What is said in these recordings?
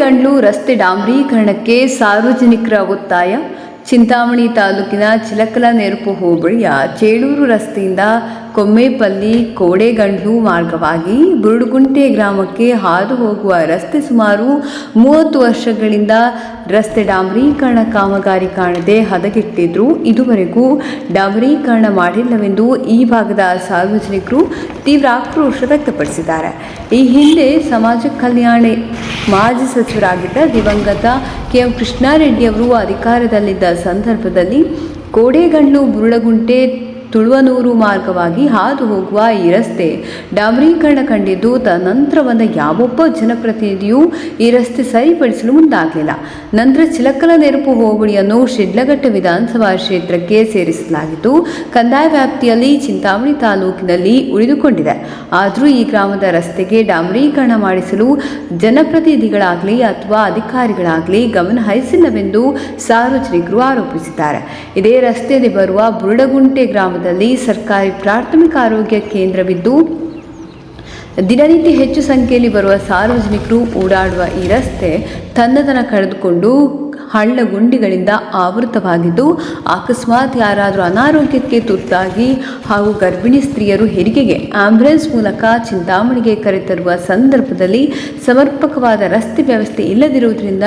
ಕೋಡೆಗಂಡ್ಲು ರಸ್ತೆ ಡಾಂಬರೀಕರಣಕ್ಕೆ ಸಾರ್ವಜನಿಕರ ಒತ್ತಾಯ ಚಿಂತಾಮಣಿ ತಾಲೂಕಿನ ಚಿಲಕಲ ನೆರಪು ಹೋಬಳಿಯ ಚೇಳೂರು ರಸ್ತೆಯಿಂದ ಕೊಮ್ಮೇಪಲ್ಲಿ ಕೋಡೆಗಂಡ್ಲು ಮಾರ್ಗವಾಗಿ ಬುರುಡುಗುಂಟೆ ಗ್ರಾಮಕ್ಕೆ ಹಾದು ಹೋಗುವ ರಸ್ತೆ ಸುಮಾರು ಮೂವತ್ತು ವರ್ಷಗಳಿಂದ ರಸ್ತೆ ಡಾಂಬರೀಕರಣ ಕಾಮಗಾರಿ ಕಾಣದೆ ಹದಗೆಟ್ಟಿದ್ರು. ಇದುವರೆಗೂ ಡಾಂಬರೀಕರಣ ಮಾಡಿಲ್ಲವೆಂದು ಈ ಭಾಗದ ಸಾರ್ವಜನಿಕರು ತೀವ್ರ ಆಕ್ರೋಶ ವ್ಯಕ್ತಪಡಿಸಿದ್ದಾರೆ. ಈ ಹಿಂದೆ ಸಮಾಜ ಕಲ್ಯಾಣ ಮಾಜಿ ಸಚಿವರಾಗಿದ್ದ ದಿವಂಗತ ಕೆ ಎಂ ಕೃಷ್ಣಾರೆಡ್ಡಿ ಅವರು ಅಧಿಕಾರದಲ್ಲಿದ್ದ ಸಂದರ್ಭದಲ್ಲಿ ಕೋಡೆಗಂಡ್ಲು ಬುರುಳಗುಂಟೆ ತುಳುವನೂರು ಮಾರ್ಗವಾಗಿ ಹಾದು ಹೋಗುವ ಈ ರಸ್ತೆ ಡಾಮರೀಕರಣ ಕಂಡಿದ್ದು ತದನಂತರ ಬಂದ ಯಾವೊಬ್ಬ ಜನಪ್ರತಿನಿಧಿಯೂ ಈ ರಸ್ತೆ ಸರಿಪಡಿಸಲು ಮುಂದಾಗಲಿಲ್ಲ. ನಂತರ ಚಿಲಕಲ ನೆರಪು ಹೋಬಳಿಯನ್ನು ಶಿಡ್ಲಘಟ್ಟ ವಿಧಾನಸಭಾ ಕ್ಷೇತ್ರಕ್ಕೆ ಸೇರಿಸಲಾಗಿದ್ದು, ಕಂದಾಯ ವ್ಯಾಪ್ತಿಯಲ್ಲಿ ಚಿಂತಾಮಣಿ ತಾಲೂಕಿನಲ್ಲಿ ಉಳಿದುಕೊಂಡಿದೆ. ಆದರೂ ಈ ಗ್ರಾಮದ ರಸ್ತೆಗೆ ಡಾಮರೀಕರಣ ಮಾಡಿಸಲು ಜನಪ್ರತಿನಿಧಿಗಳಾಗಲಿ ಅಥವಾ ಅಧಿಕಾರಿಗಳಾಗಲಿ ಗಮನ ಹರಿಸಿಲ್ಲವೆಂದು ಸಾರ್ವಜನಿಕರು ಆರೋಪಿಸಿದ್ದಾರೆ. ಇದೇ ರಸ್ತೆಯಲ್ಲಿ ಬರುವ ಬುರುಡಗುಂಟೆ ಗ್ರಾಮದಲ್ಲಿ ಸರ್ಕಾರಿ ಪ್ರಾಥಮಿಕ ಆರೋಗ್ಯ ಕೇಂದ್ರವಿದ್ದು, ದಿನನಿತ್ಯ ಹೆಚ್ಚು ಸಂಖ್ಯೆಯಲ್ಲಿ ಬರುವ ಸಾರ್ವಜನಿಕರು ಓಡಾಡುವ ಈ ರಸ್ತೆ ತನ್ನದನ ಕಳೆದುಕೊಂಡು ಹಳ್ಳ ಗುಂಡಿಗಳಿಂದ ಆವೃತವಾಗಿದ್ದು, ಅಕಸ್ಮಾತ್ ಯಾರಾದರೂ ಅನಾರೋಗ್ಯಕ್ಕೆ ತುತ್ತಾಗಿ ಹಾಗೂ ಗರ್ಭಿಣಿ ಸ್ತ್ರೀಯರು ಹೆರಿಗೆಗೆ ಆಂಬ್ಯುಲೆನ್ಸ್ ಮೂಲಕ ಚಿಂತಾಮಣಿಗೆ ಕರೆತರುವ ಸಂದರ್ಭದಲ್ಲಿ ಸಮರ್ಪಕವಾದ ರಸ್ತೆ ವ್ಯವಸ್ಥೆ ಇಲ್ಲದಿರುವುದರಿಂದ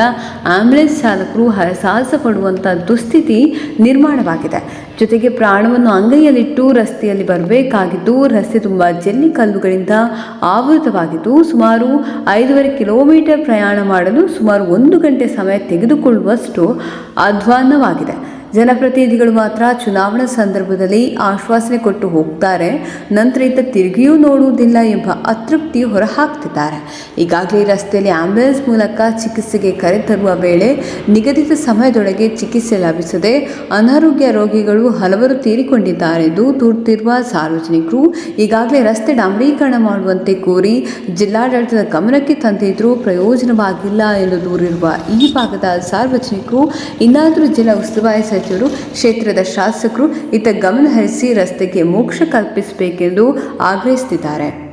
ಆಂಬ್ಯುಲೆನ್ಸ್ ಚಾಲಕರು ಸಾಹಸ ಪಡುವಂಥ ದುಸ್ಥಿತಿ ನಿರ್ಮಾಣವಾಗಿದೆ. ಜೊತೆಗೆ ಪ್ರಾಣವನ್ನು ಅಂಗೈಯಲ್ಲಿಟ್ಟು ರಸ್ತೆಯಲ್ಲಿ ಬರಬೇಕಾಗಿದ್ದು, ರಸ್ತೆ ತುಂಬ ಜಲ್ಲಿ ಕಲ್ಲುಗಳಿಂದ ಆವೃತವಾಗಿದ್ದು, ಸುಮಾರು ಐದೂವರೆ ಕಿಲೋಮೀಟರ್ ಪ್ರಯಾಣ ಮಾಡಲು ಸುಮಾರು ಒಂದು ಗಂಟೆ ಸಮಯ ತೆಗೆದುಕೊಳ್ಳುವಷ್ಟು ಅಧ್ವಾನ್ನವಾಗಿದೆ ಜನಪ್ರತಿನಿಧಿಗಳು ಮಾತ್ರ ಚುನಾವಣಾ ಸಂದರ್ಭದಲ್ಲಿ ಆಶ್ವಾಸನೆ ಕೊಟ್ಟು ಹೋಗ್ತಾರೆ. ನಂತರ ಇತ್ತ ತಿರುಗಿಯೂ ನೋಡುವುದಿಲ್ಲ ಎಂಬ ಅತೃಪ್ತಿ ಹೊರಹಾಕ್ತಿದ್ದಾರೆ. ಈಗಾಗಲೇ ರಸ್ತೆಯಲ್ಲಿ ಆಂಬ್ಯುಲೆನ್ಸ್ ಮೂಲಕ ಚಿಕಿತ್ಸೆಗೆ ಕರೆತರುವ ವೇಳೆ ನಿಗದಿತ ಸಮಯದೊಳಗೆ ಚಿಕಿತ್ಸೆ ಲಭಿಸದೆ ಅನಾರೋಗ್ಯ ರೋಗಿಗಳು ಹಲವರು ತೀರಿಕೊಂಡಿದ್ದಾರೆ ಎಂದು ದೂರ್ತಿರುವ ಸಾರ್ವಜನಿಕರು ಈಗಾಗಲೇ ರಸ್ತೆ ಡಾಂಬರೀಕರಣ ಮಾಡುವಂತೆ ಕೋರಿ ಜಿಲ್ಲಾಡಳಿತದ ಗಮನಕ್ಕೆ ತಂದಿದ್ದರೂ ಪ್ರಯೋಜನವಾಗಿಲ್ಲ ಎಂದು ದೂರಿರುವ ಈ ಭಾಗದ ಸಾರ್ವಜನಿಕರು ಇನ್ನಾದರೂ ಜಿಲ್ಲಾ ಉಸ್ತುವಾರಿ ಸಚಿವರು ಕ್ಷೇತ್ರದ ಶಾಸಕರು ಇತ್ತ ಗಮನಹರಿಸಿ ರಸ್ತೆಗೆ ಮೋಕ್ಷ ಕಲ್ಪಿಸಬೇಕೆಂದು ಆಗ್ರಹಿಸುತ್ತಿದ್ದಾರೆ.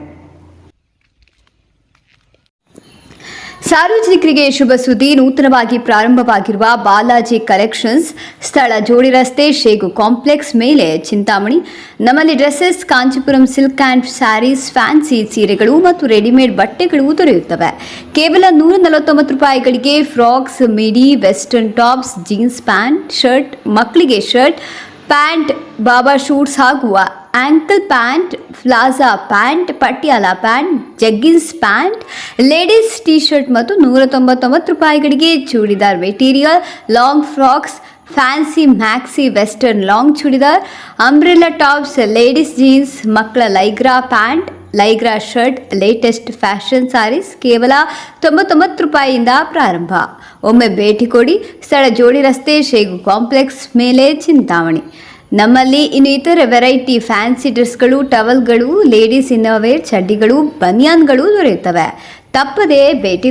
ಸಾರ್ವಜನಿಕರಿಗೆ ಶುಭ ಸುದ್ದಿ. ನೂತನವಾಗಿ ಪ್ರಾರಂಭವಾಗಿರುವ ಬಾಲಾಜಿ ಕಲೆಕ್ಷನ್ಸ್ ಸ್ಥಳ ಜೋಡಿ ರಸ್ತೆ, ಶೇಗು ಕಾಂಪ್ಲೆಕ್ಸ್ ಮೇಲೆ ಚಿಂತಾಮಣಿ. ನಮ್ಮಲ್ಲಿ dresses, Kanchipuram silk and sarees, fancy ಸೀರೆಗಳು ಮತ್ತು ರೆಡಿಮೇಡ್ ಬಟ್ಟೆಗಳು ದೊರೆಯುತ್ತವೆ. ಕೇವಲ ನೂರ ನಲವತ್ತೊಂಬತ್ತು ರೂಪಾಯಿಗಳಿಗೆ frocks, midi, western tops, jeans pant, shirt, ಮಕ್ಕಳಿಗೆ ಶರ್ಟ್, ಪ್ಯಾಂಟ್, ಬಾಬಾ ಶೂಟ್ಸ್ ಹಾಗೂ ankle pant palazzo pant Patiala pant jeggings pant ladies T shirt ಮತ್ತು ನೂರ ತೊಂಬತ್ತೊಂಬತ್ತು ರೂಪಾಯಿಗಳಿಗೆ churidar material long frocks fancy maxi western long churidar umbrella tops ladies jeans ಮಕ್ಕಳ ಲೈಗ್ರಾ pant ಲೈಗ್ರಾ shirt latest fashion sarees ಕೇವಲ ತೊಂಬತ್ತೊಂಬತ್ತು ರೂಪಾಯಿಯಿಂದ ಪ್ರಾರಂಭ. ಒಮ್ಮೆ ಭೇಟಿ ಕೊಡಿ, ಸ್ಥಳ ಜೋಡಿ ರಸ್ತೆ, ಶೇಗು ಕಾಂಪ್ಲೆಕ್ಸ್ ಮೇಲೆ ಚಿಂತಾಮಣಿ. ನಮ್ಮಲ್ಲಿ ಇನ್ನು ಇತರ ವೆರೈಟಿ ಫ್ಯಾನ್ಸಿ ಡ್ರೆಸ್ಗಳು ಟವಲ್ಗಳು ಲೇಡೀಸ್ ಇನ್ನೋವೇರ್ ಚಡ್ಡಿಗಳು ಬನಿಯಾನ್ಗಳು ದೊರೆಯುತ್ತವೆ. ತಪ್ಪದೇ ಭೇಟಿ